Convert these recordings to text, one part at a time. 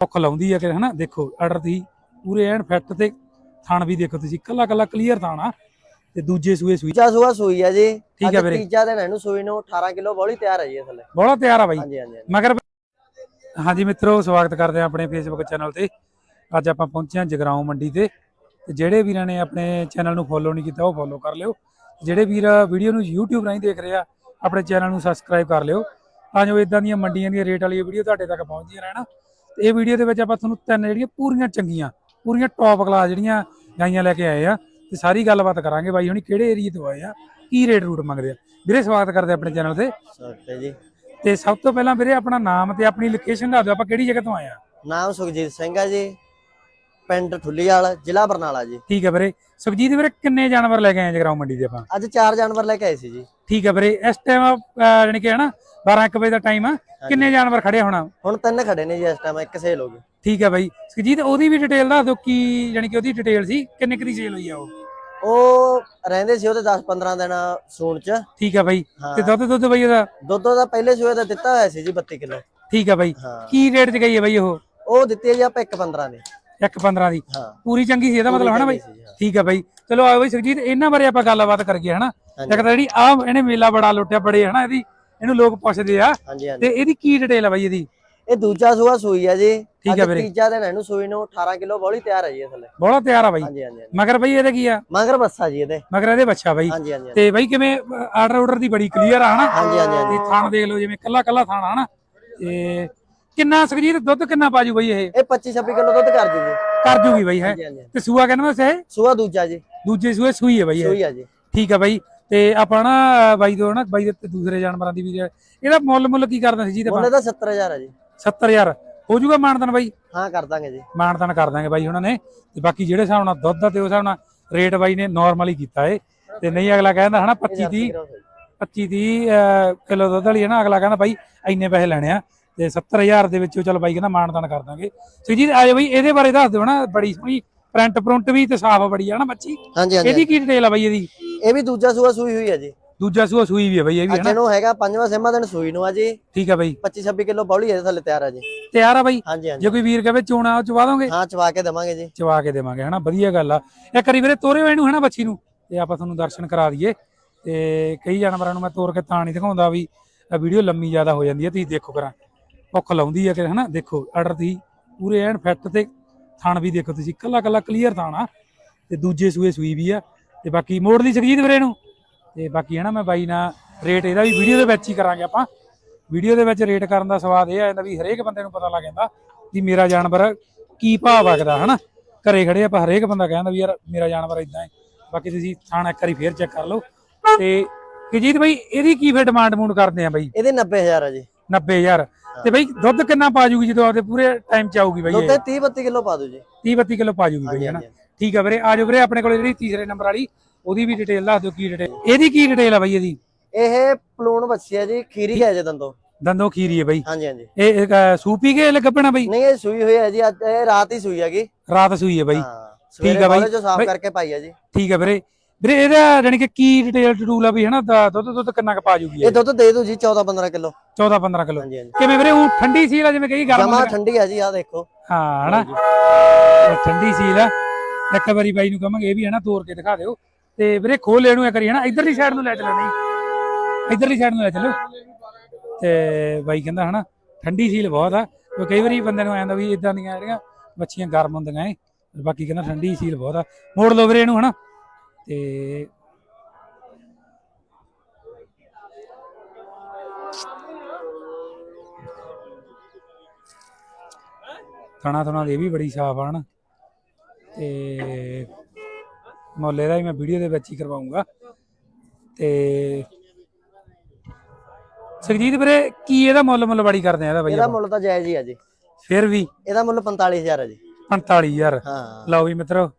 ਭੁੱਖ ਲਾਉਂਦੀ ਆ ਕਿ ਹਨਾ ਦੇਖੋ ਆਰਡਰ ਦੀ ਪੂਰੇ ਐਨ ਫਿੱਟ ਤੇ ਥਣ ਵੀ ਦੇਖੋ ਤੁਸੀਂ ਕੱਲਾ ਕੱਲਾ ਕਲੀਅਰ ਥਣ ਆ। ਤੇ ਦੂਜੇ ਸੂਏ ਸੂਈ। ਤੀਜਾ ਸੂਆ ਸੂਈ ਆ ਜੀ। ਠੀਕ ਹੈ ਵੀਰੇ। ਤੀਜਾ ਦਿਨ ਇਹਨੂੰ ਸੂਈ ਨੂੰ 18 ਕਿਲੋ ਬੋਲੀ ਤਿਆਰ ਹੈ ਜੀ ਥੱਲੇ ਬੋਲਾ ਤਿਆਰ ਆ ਬਾਈ। ਹਾਂਜੀ ਹਾਂਜੀ ਹਾਂਜੀ। ਮਗਰ ਹਾਂਜੀ ਮਿੱਤਰੋ ਸਵਾਗਤ ਕਰਦੇ ਆ ਆਪਣੇ ਫੇਸਬੁੱਕ ਚੈਨਲ ਤੇ। ਅੱਜ ਆਪਾਂ ਪਹੁੰਚੇ ਹਾਂ ਜਗਰਾਉਂ ਮੰਡੀ ਤੇ। ਤੇ ਜਿਹੜੇ ਵੀਰਾਂ ਨੇ ਆਪਣੇ ਚੈਨਲ ਨੂੰ ਫੋਲੋ ਨਹੀਂ ਕੀਤਾ ਉਹ ਫੋਲੋ ਕਰ ਲਿਓ। ਜਿਹੜੇ ਵੀਰ ਵੀਡੀਓ ਨੂੰ YouTube ਰਾਹੀਂ ਦੇਖ ਰਹੇ ਆ ਆਪਣੇ ਚੈਨਲ ਨੂੰ ਸਬਸਕ੍ਰਾਈਬ ਕਰ ਲਿਓ। ਤਾਂ ਜੋ ਇਦਾਂ ਦੀਆਂ ਮੰਡੀਆਂ ਦੀਆਂ ਰੇਟ ਵਾਲੀਆਂ ਵੀਡੀਓ ਤੁਹਾਡੇ ਤੱਕ ਪਹੁੰਚਦੀਆਂ ਰਹਿਣ। ਤੇ ਇਹ ਵੀਡੀਓ ਦੇ ਵਿੱਚ ਆਪਾਂ ਤੁਹਾਨੂੰ ਤਿੰਨ ਜਿਹੜੀਆਂ ਪੂਰੀਆਂ ਚੰਗੀਆਂ ਪੂਰੀਆਂ ਟੌਪ ਕਲਾਸ ਜਿਹੜੀਆਂ ਗਾਈਆਂ ਲੈ ਕੇ ਆਏ ਆ ਤੇ ਸਾਰੀ ਗੱਲਬਾਤ ਕਰਾਂਗੇ ਬਾਈ ਹੁਣੀ ਕਿਹੜੇ ਏਰੀਏ ਤੋਂ ਆਏ ਆ ਕੀ ਰੇਟ ਰੂਟ ਮੰਗਦੇ ਆ। ਵੀਰੇ ਸਵਾਗਤ ਕਰਦੇ ਆ ਆਪਣੇ ਚੈਨਲ ਤੇ। ਸਵਾਗਤ ਹੈ ਜੀ। ਤੇ ਸਭ ਤੋਂ ਪਹਿਲਾਂ ਵੀਰੇ ਆਪਣਾ ਨਾਮ ਤੇ ਆਪਣੀ ਲੋਕੇਸ਼ਨ ਦੱਸ ਦਿਓ ਆਪਾਂ ਕਿਹੜੀ ਜਗ੍ਹਾ ਤੋਂ ਆਏ ਆ? ਨਾਮ ਸੁਖਜੀਤ ਸਿੰਘ ਹੈ ਜੀ ਪਿੰਡ ਠੁੱਲੀਵਾਲ ਜ਼ਿਲ੍ਹਾ ਬਰਨਾਲਾ ਜੀ। ਠੀਕ ਹੈ ਵੀਰੇ। ਸੁਖਜੀਤ ਵੀਰੇ ਕਿੰਨੇ ਜਾਨਵਰ ਲੈ ਕੇ ਆਏ ਜਗਰਾਉਂ ਮੰਡੀ ਦੇ ਆਪਾਂ? ਅੱਜ ਚਾਰ ਜਾਨਵਰ ਲੈ ਕੇ ਆਏ ਸੀ ਜੀ। ਠੀਕ ਹੈ ਵੀਰੇ ਇਸ ਟਾਈਮ ਜਾਨੀ ਕਿ ਹਨਾ 12 1 ਵਜੇ ਦਾ ਟਾਈਮ ਆ। ਕਿੰਨੇ ਜਾਨਵਰ ਖੜੇ ਹੋਣਾ? ਹੁਣ ਤਿੰਨ ਖੜੇ ਨੇ ਜੀ ਇਸ ਟਾਈਮ ਇੱਕ ਸੇਲ ਹੋ ਗਈ। ਠੀਕ ਹੈ ਬਾਈ। ਸੁਖਜੀਤ ਉਹਦੀ ਵੀ ਡਿਟੇਲ ਦੱਸ ਦਿਓ ਕੀ ਜਾਨੀ ਕਿ ਉਹਦੀ ਡਿਟੇਲ ਸੀ ਕਿੰਨੇ ਕੁ ਦੀ ਸੇਲ ਹੋਈ ਆ ਉਹ? ਉਹ ਰਹਿੰਦੇ ਸੀ ਉਹਦੇ 10 15 ਦਿਨ ਸੂਣ ਚ। ਠੀਕ ਹੈ ਬਾਈ। ਹਾਂ। ਤੇ ਦੁੱਧ ਦੁੱਧ ਬਾਈ ਉਹਦਾ? ਦੁੱਧ ਦਾ ਪਹਿਲੇ ਸੂਏ ਦਾ ਦਿੱਤਾ ਹੋਇਆ ਸੀ ਜੀ 32 ਕਿਲੋ। ਠੀਕ ਹੈ ਬਾਈ। ਹਾਂ। ਕੀ ਰੇਟ 'ਚ ਗਈ ਹੈ ਬਾਈ ਉਹ? ਉਹ ਦਿੱਤੀ ਹੈ ਜੀ ਆਪਾਂ 1 15 ਦੀ। 1 15 ਦੀ। ਹਾਂ। ਪੂਰੀ ਚੰਗੀ ਸੀ ਇਹਦਾ ਮਤਲਬ ਹਨਾ ਬਾਈ? ਹਾਂ। ਠੀਕ ਹੈ ਬਾਈ। ਚਲੋ ਆਓ ਬਾਈ ਸੁਖਜੀਤ ਇਹਨਾਂ ਬਾਰੇ ਆਪਾਂ ਗੱਲਬਾਤ ਕਰੀਏ ਹਨਾ ਹਾਂਜੀ। ਇੱਕ ਤਾਂ ਜਿਹੜੀ ਆ ਇਹਨੇ ਮੇਲਾ ਬੜਾ ਲੁੱਟਿਆ ਬੜੇ ਹਨਾ ਇਹਦੀ? ਇਹਨੂੰ ਲੋਕ ਪੁੱਛਦੇ ਆ। ਹਾਂਜੀ ਹਾਂਜੀ। ਤੇ ਇਹਦੀ ਕੀ ਡਿਟੇਲ ਆ ਬਾਈ ਇਹਦੀ? ਇਹ ਦੂਜਾ ਸੂਆ ਸੂਈ ਹੈ ਜੀ। ਠੀਕ ਹੈ ਵੀਰੇ। ਤੀਜਾ ਦਿਨ ਇਹਨੂੰ ਸੂਈ ਨੂੰ 18 ਕਿਲੋ ਬੋਲੀ ਤਿਆਰ ਹੈ ਜੀ ਇਹ ਥੱਲੇ। ਤਿਆਰ ਆ ਬਾਈ? ਹਾਂਜੀ ਹਾਂਜੀ ਹਾਂਜੀ। ਮਗਰ ਬਾਈ ਇਹਦੇ ਕੀ ਆ? ਮਗਰ ਬੱਸਾ ਜੀ ਇਹਦੇ। ਮਗਰ ਇਹਦੇ ਬੱਚਾ ਬਾਈ। ਹਾਂਜੀ ਹਾਂਜੀ ਹਾਂਜੀ। ਤੇ ਬਾਈ ਕਿਵੇਂ ਆਰਡਰ ਆਰਡਰ ਦੀ ਬੜੀ ਕਲੀਅਰ ਆ ਹਨਾ? ਹਾਂਜੀ ਥਾਣ ਦੇਖ ਲਓ ਜਿਵੇਂ ਕੱਲਾ ਕੱਲਾ ਥਾਣ ਆ ਹਨਾ? ਤੇ ਕਿੰਨਾ ਸੁਖਜੀਤ ਦੁੱਧ ਕਿੰਨਾ ਪਾਜੂ ਬਾਈ ਇਹ? ਇਹ 25 26 ਕਿਲੋ ਦੁੱਧ ਕਰ ਜੂਗੀ। ਕਰ ਜੂਗੀ ਬਾਈ ਹੈ? ਤੇ ਸੂਆ ਕਹਿੰਦਾ ਇਹ? ਸੂਆ ਦੂਜਾ ਜੀ। ਦੂਜੇ ਸੂਏ ਸੂਈ ਹੈ ਬਾਈ ਸੂਈ ਆ ਜੀ। ਠੀਕ ਹੈ ਬਾਈ। ਤੇ ਆਪਾਂ ਨਾ ਬਾਈ ਤੋਂ ਨਾ ਬਾਈ ਦੇ ਦੂਸਰੇ ਜਾਨਵਰਾਂ ਦੀ ਵੀ ਇਹਦਾ ਮੁੱਲ ਮੁੱਲ ਕੀ ਕਰਦਾ ਸੀ ਜੀ ਤੇ ਮੁੱਲ ਦਾ 70000 ਹੈ ਜੀ। 70000 ਹੋ ਜੂਗਾ ਮਾਨਤਨ ਬਾਈ? ਹਾਂ ਕਰ ਦਾਂਗੇ ਜੀ। ਮਾਨਤਨ ਕਰ ਦਾਂਗੇ ਬਾਈ ਉਹਨਾਂ ਨੇ। ਤੇ ਬਾਕੀ ਜਿਹੜੇ ਹਿਸਾਬ ਨਾਲ ਦੁੱਧ ਦਾ ਤੇ ਉਸ ਹਿਸਾਬ ਨਾਲ ਰੇਟ ਬਾਈ ਨੇ ਨਾਰਮਲ ਹੀ ਕੀਤਾ ਏ। ਤੇ ਨਹੀਂ ਅਗਲਾ ਕਹਿੰਦਾ ਹਨਾ 25 30 25 30 ਕਿਲੋ ਦੁੱਧ ਵਾਲੀ ਹੈ ਨਾ ਅਗਲਾ ਕਹਿੰਦਾ ਬਾਈ ਇੰਨੇ ਪੈਸੇ ਲੈਣੇ ਆ। ਤੇ 70000 ਦੇ ਵਿੱਚੋਂ ਚਲ ਬਾਈ ਕਹਿੰਦਾ ਮਾਨਤਨ ਕਰ ਦਾਂਗੇ। ਸੋ ਜੀ ਆਜੋ ਬਾਈ ਇਹਦੇ ਬਾਰੇ ਦੱਸ ਦਿਓ ਨਾ ਬੜੀ ਸੋਹਣੀ ਪ੍ਰਿੰਟ ਪ੍ਰਿੰਟ ਵੀ ਤੇ ਸਾਫ਼ ਬੜੀ ਆ ਨਾ ਬੱਚੀ। ਹਾਂਜੀ ਹਾਂਜੀ ਇਹਦੀ ਕੀ ਡਿਟੇਲ ਆ ਬਾਈ ਇਹਦੀ? ਇਹ ਵੀ ਦੂਜਾ ਸੂਆ ਸੂਈ ਹੋਈ ਹੈ ਜੀ। ਦੂਜਾ ਸੂਆ ਸੂਈ ਵੀ ਹੈ ਬਾਈ ਇਹ ਵੀ ਅੱਜ ਹਨਾ? ਇਹਨੂੰ ਹੈਗਾ ਪੰਜਵਾਂ ਸੇਮਾ ਦਿਨ ਸੂਈ ਨੂੰ ਆ ਜੀ। ਠੀਕ ਹੈ ਬਾਈ। 25 26 ਕਿਲੋ ਬੌਲੀ ਇਹਦੇ ਥੱਲੇ ਤਿਆਰ ਆ ਜੀ। ਤਿਆਰ ਆ ਬਾਈ? ਹਾਂਜੀ ਹਾਂਜੀ। ਜੇ ਕੋਈ ਵੀਰ ਕਹੇ ਚੋਣਾ ਉਹ ਚਵਾ ਦੋਗੇ? ਹਾਂ ਚਵਾ ਕੇ ਦੇਵਾਂਗੇ ਜੀ। ਚਵਾ ਕੇ ਦੇਵਾਂਗੇ ਹਨਾ? ਵਧੀਆ ਗੱਲ ਆ। ਇੱਕ ਵਾਰੀ ਵੀਰੇ ਤੋਰਿਓ ਇਹਨੂੰ ਹਨਾ ਬੱਚੀ ਨੂੰ? ਤੇ ਆਪਾਂ ਤੁਹਾਨੂੰ ਦਰਸ਼ਨ ਕਰਾ ਦਈਏ। ਤੇ ਕਈ ਜਾਨਵਰਾਂ ਨੂੰ ਮੈਂ ਤੋਰ ਕੇ ਤਾਂ ਨਹੀਂ ਦਿਖਾਉਂਦਾ ਵੀ ਵੀਡੀਓ ਲੰਮੀ ਜ਼ਿਆਦਾ ਹੋ ਜਾਂਦੀ ਹੈ ਤੁਸੀਂ ਦੇਖੋ ਕਰਾਂ। ਭੁੱਖ ਲਾਉਂਦੀ ਆ ਕਿ ਹਨਾ? ਦੇਖੋ ਆਰਡਰ ਦੀ ਪੂਰੇ ਐਨ ਫਿੱਟ ਤੇ ਥਣ ਵੀ ਦੇਖੋ ਤੁਸੀਂ ਕੱਲਾ ਕੱਲਾ ਕਲੀਅਰ ਥਣ ਆ। ਤੇ ਦੂਜੇ ਸੂਏ ਸੂਈ ਵੀ ਆ। ਤੇ ਬਾਕੀ ਮੋੜ ਲਈ ਸੁਖਜੀਤ ਵੀਰੇ ਨੂੰ। ਤੇ ਬਾਕੀ ਹਨਾ ਮੈਂ ਬਾਈ ਨਾਲ ਰੇਟ ਇਹਦਾ ਵੀ ਵੀਡੀਓ ਦੇ ਵਿੱਚ ਹੀ ਕਰਾਂਗੇ ਆਪਾਂ। ਵੀਡੀਓ ਦੇ ਵਿੱਚ ਰੇਟ ਕਰਨ ਦਾ ਸਵਾਦ ਇਹ ਆ ਜਾਂਦਾ ਵੀ ਹਰੇਕ ਬੰਦੇ ਨੂੰ ਪਤਾ ਲੱਗ ਜਾਂਦਾ ਵੀ ਮੇਰਾ ਜਾਨਵਰ ਕੀ ਭਾਅ ਵਗਦਾ ਹਨਾ। ਘਰੇ ਖੜੇ ਆਪਾਂ ਹਰੇਕ ਬੰਦਾ ਕਹਿੰਦਾ ਵੀ ਯਾਰ ਮੇਰਾ ਜਾਨਵਰ ਇਦਾਂ ਹੈ। ਬਾਕੀ ਤੁਸੀਂ ਥਾਣਾ ਇੱਕ ਵਾਰੀ ਫੇਰ ਚੈੱਕ ਕਰ ਲਓ। ਤੇ ਕਿਜੀਤ ਬਾਈ ਇਹਦੀ ਕੀ ਫੇ ਡਿਮਾਂਡ ਮੂਡ ਕਰਦੇ ਆ ਬਾਈ? ਇਹਦੇ 90000 ਆ ਜੀ। 90000 ਤੇ ਬਾਈ ਦੁੱਧ ਕਿੰਨਾ ਪਾ ਜੂਗੀ ਜਦੋਂ ਆਪਦੇ ਪੂਰੇ ਟਾਈਮ ਚ ਆਊਗੀ ਬਾਈ ਦੁੱਧ ਇਹ? 30 32 ਕਿਲੋ ਪਾ ਦਿਓ ਜੀ। 30 32 ਕਿਲੋ ਪਾ ਜੂਗੀ ਬਾਈ ਹਨਾ? ਠੀਕ ਆ ਵੀਰੇ ਆਜੋ ਵੀਰੇ ਆਪਣੇ ਕੋਲ ਜਿਹੜੀ ਤੀਸਰੇ ਨੰਬਰ ਵਾਲੀ ਉਹਦੀ ਵੀ ਡਿਟੇਲ ਦੱਸ ਦਿਓ ਕੀ ਡਿਟੇਲ ਇਹਦੀ ਕੀ ਡਿਟੇਲ ਆ ਬਾਈ ਇਹਦੀ? ਇਹ ਪਲੂਣ ਆ ਜੀ ਖੀਰੀ ਹੈ ਜੇ ਦੰਦੋ। ਦੰਦੋਂ ਖੀਰੀ ਹੈ ਬਾਈ। ਹਾਂਜੀ ਹਾਂਜੀ। ਇਹ ਸੂਪੀ ਕੇ ਲੱਗਣਾ ਬਾਈ? ਨਹੀਂ ਇਹ ਸੂਈ ਹੋਈ ਹੈ ਜੀ ਇਹ ਰਾਤ ਹੀ ਸੂਈ ਹੈਗੀ। ਰਾਤ ਸੂਈ ਹੈ ਬਾਈ। ਹਾਂ ਠੀਕ ਆ ਬਾਈ। ਜੋ ਸਾਫ਼ ਬਾਈ- ਕਰਕੇ ਪਾਈ ਆ ਜੀ। ਠੀਕ ਹੈ ਵੀਰੇ। ਵੀਰੇ ਇਹਦਾ ਜਾਨੀ ਕਿ ਕੀ ਡਿਟੇਲ ਟਡੂਲ ਆ ਵੀ ਹਨਾ ਦੁੱਧ ਦੁੱਧ ਕਿੰਨਾ ਕ ਪਾ ਜੂਗੀ ਇਹ ਦੁੱਧ ਦੇ ਦੂ ਜੀ 14 15 ਕਿਲੋ। 14 15 ਕਿਲੋ। ਹਾਂਜੀ ਹਾਂਜੀ। ਕਿਵੇਂ ਵੀਰੇ ਉਹ ਠੰਡੀ ਸੀਲ ਆ ਜਿਵੇਂ ਕਹੀ ਗਰਮ ਜਮਾ? ਠੰਡੀ ਆ ਜੀ ਆ ਦੇਖੋ। ਹਾਂ ਹਨਾ? ਠੰਡੀ ਸੀਲ ਆ। ਇੱਕ ਵਾਰੀ ਬਾਈ ਨੂੰ ਕਹਾਂਗੇ, ਇਹ ਵੀ ਹੈ ਨਾ ਤੋੜ ਕੇ ਦਿਖਾ ਦਿਓ। ਤੇ ਵੀਰੇ ਖੋਲ ਲੈਣੂ ਇੱਕ ਵਾਰੀ ਹਨਾ, ਇਧਰਲੀ ਸਾਈਡ ਨੂੰ ਲੈ ਚੱਲੋ ਨਹੀਂ, ਇਧਰਲੀ ਸਾਈਡ ਨੂੰ ਲੈ ਚੱਲੋ। ਤੇ ਬਾਈ ਕਹਿੰਦਾ ਹਨਾ, ਠੰਡੀ ਸੀਲ ਬਹੁਤ ਆ, ਕਿਉਂਕਿ ਕਈ ਵਾਰੀ ਬੰਦੇ ਨੂੰ ਆਉਂਦਾ ਵੀ ਇਦਾਂ ਦੀਆਂ ਜਿਹੜੀਆਂ ਮੱਛੀਆਂ ਗਰਮ ਹੁੰਦੀਆਂ ਏ ਬਾਕੀ ਕਹਿੰਦਾ ਠੰਡੀ ਸੀਲ ਬਹੁਤ ਆ। ਮੋੜ ਲਓ ਵੀਰੇ ਇਹਨੂੰ ਹਨਾ। ਤੇ ਥਣਾ ਥਣਾ ਇਹ ਵੀ ਬੜੀ ਸਾਫ਼ ਆ ਹਨਾ। ਤੇ ਮੁੱਲ ਇਹਦਾ ਵੀ ਮੈਂ ਵੀਡੀਓ ਦੇ ਵਿੱਚ ਹੀ ਕਰਵਾਉਂਗਾ। ਤੇ ਸੁਖਜੀਤ ਵੀਰੇ ਕੀ ਇਹਦਾ ਮੁੱਲ ਮੁੱਲ ਬੜੀ ਕਰਦੇ ਆ ਇਹਦਾ ਬਈ ਇਹਦਾ ਆਪਾਂ? ਮੁੱਲ ਤਾਂ ਜਾਇਜ਼ ਹੀ ਆ ਜੀ। ਫਿਰ ਵੀ? ਇਹਦਾ ਮੁੱਲ 45000 ਆ ਜੀ। 45000 ਹਾਂ। ਲਓ ਵੀ ਮਿੱਤਰੋ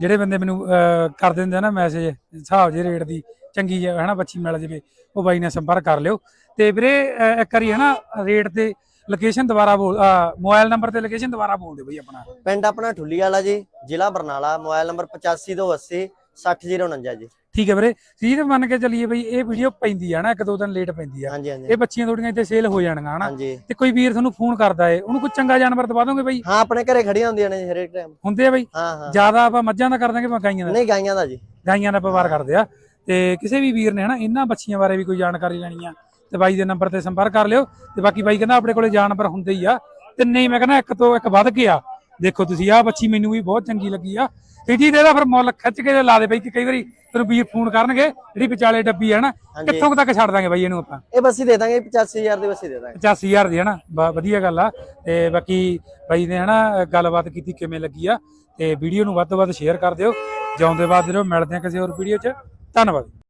ਜਿਹੜੇ ਬੰਦੇ ਮੈਨੂੰ ਅਹ ਕਰ ਦਿੰਦੇ ਆ ਨਾ ਮੈਸੇਜ ਹਿਸਾਬ ਜੇ ਰੇਟ ਦੀ ਚੰਗੀ ਹੈ ਹਨਾ ਬੱਚੀ ਮਿਲ ਜਾਵੇ ਉਹ ਬਾਈ ਨਾਲ ਸੰਪਰਕ ਕਰ ਲਿਓ। ਤੇ ਵੀਰੇ ਅਹ ਇੱਕ ਵਾਰੀ ਹਨਾ ਰੇਟ ਤੇ ਲੋਕੇਸ਼ਨ ਦੁਬਾਰਾ ਬੋਲ ਮੋਬਾਈਲ ਨੰਬਰ ਤੇ ਲੋਕੇਸ਼ਨ ਦੁਬਾਰਾ ਬੋਲ ਦਿਓ ਬਈ ਆਪਣਾ। ਪਿੰਡ ਆਪਣਾ ਠੁੱਲੀ ਵਾਲਾ ਜੀ ਜ਼ਿਲ੍ਹਾ ਬਰਨਾਲਾ ਮੋਬਾਈਲ ਨੰਬਰ 8528 60049 ਜੀ। ਠੀਕ ਹੈ ਵੀਰੇ ਸੀਧ ਮੰਨ ਕੇ ਚੱਲੀਏ ਬਈ ਇਹ ਵੀਡੀਓ ਪੈਂਦੀ ਆ ਨਾ ਇੱਕ ਦੋ ਦਿਨ ਲੇਟ ਪੈਂਦੀ ਆ। ਹਾਂਜੀ ਹਾਂਜੀ। ਇਹ ਬੱਚੀਆਂ ਥੋੜੀਆਂ ਇੱਥੇ ਸੇਲ ਹੋ ਜਾਣਗੀਆਂ ਹਨਾ? ਤੇ ਕੋਈ ਵੀਰ ਤੁਹਾਨੂੰ ਫੋਨ ਕਰਦਾ ਏ ਉਹਨੂੰ ਕੋਈ ਚੰਗਾ ਜਾਨਵਰ ਦਵਾ ਦੋਗੇ ਬਈ? ਹਾਂ ਆਪਣੇ ਘਰੇ ਖੜੀਆਂ ਹੁੰਦੀਆਂ ਨੇ ਹਰੇਕ ਟਾਈਮ ਹੁੰਦੇ ਆ ਬਈ? ਜ਼ਿਆਦਾ ਆਪਾਂ ਮੱਝਾਂ ਦਾ ਕਰ ਦਾਂਗੇ ਆਪਾਂ ਗਾਈਆਂ ਦਾ। ਨਹੀਂ ਗਾਈਆਂ ਦਾ ਜੀ। ਗਾਈਆਂ ਦਾ ਵਪਾਰ ਕਰਦੇ ਆ। ਤੇ ਕਿਸੇ ਵੀ ਵੀਰ ਨੇ ਹਨਾ ਇਹਨਾਂ ਬੱਚੀਆਂ ਬਾਰੇ ਵੀ ਕੋਈ ਜਾਣਕਾਰੀ ਲੈਣੀ ਆ ਤੇ ਬਾਈ ਦੇ ਨੰਬਰ ਤੇ ਸੰਪਰਕ ਕਰ ਲਿਓ ਤੇ ਬਾਕੀ ਬਾਈ ਕਹਿੰਦਾ ਆਪਣੇ ਕੋਲੇ ਜਾਨਵਰ ਹੁੰਦੇ ਹੀ ਆ। ਤੇ ਨਹੀਂ ਮੈਂ ਕਹਿੰਦਾ ਇੱਕ ਤੋਂ ਇੱਕ ਵੱਧ ਕੇ ਆ। ਦੇਖੋ ਤੁਸੀਂ ਆਹ ਬੱਚੀ ਮੈਨੂੰ ਵੀ ਬਹੁਤ ਚੰਗੀ ਲੱਗੀ ਆ। ਜੀ ਇਹਦਾ ਫਿਰ ਮੁੱਲ ਖਿੱਚ ਕੇ ਲਾ ਦੇ ਬਈ ਕਿ ਕਈ ਵਾਰੀ ਤੈਨੂੰ ਵੀਰ ਫੋਨ ਕਰਨਗੇ ਜਿਹੜੀ ਵਿਚਾਲੇ ਡੱਬੀ ਹੈ ਨਾ। ਕਿੱਥੋਂ ਕੁ ਤੱਕ ਛੱਡ ਦਾਂਗੇ ਬਾਈ ਇਹਨੂੰ ਆਪਾਂ? ਇਹ ਬੱਸੀ ਦੇ ਦਾਂਗੇ 85000 ਦੀ ਬੱਸੀ ਦੇ ਦਾਂਗੇ। 85000 ਦੀ ਹੈ ਨਾ ਵਧੀਆ ਗੱਲ ਆ। ਤੇ ਬਾਕੀ ਬਾਈ ਨੇ ਹਨਾ ਗੱਲਬਾਤ ਕੀਤੀ ਕਿਵੇਂ ਲੱਗੀ ਆ। ਤੇ ਵੀਡੀਓ ਨੂੰ ਵੱਧ ਤੋਂ ਵੱਧ ਸ਼ੇਅਰ ਕਰ ਦਿਓ। ਜਿਉਂਦੇ ਬਾਅਦ ਰਹੋ ਮਿਲਦੇ ਆ ਕਿਸੇ ਹੋਰ ਵੀਡੀਓ 'ਚ ਧੰਨਵਾਦ।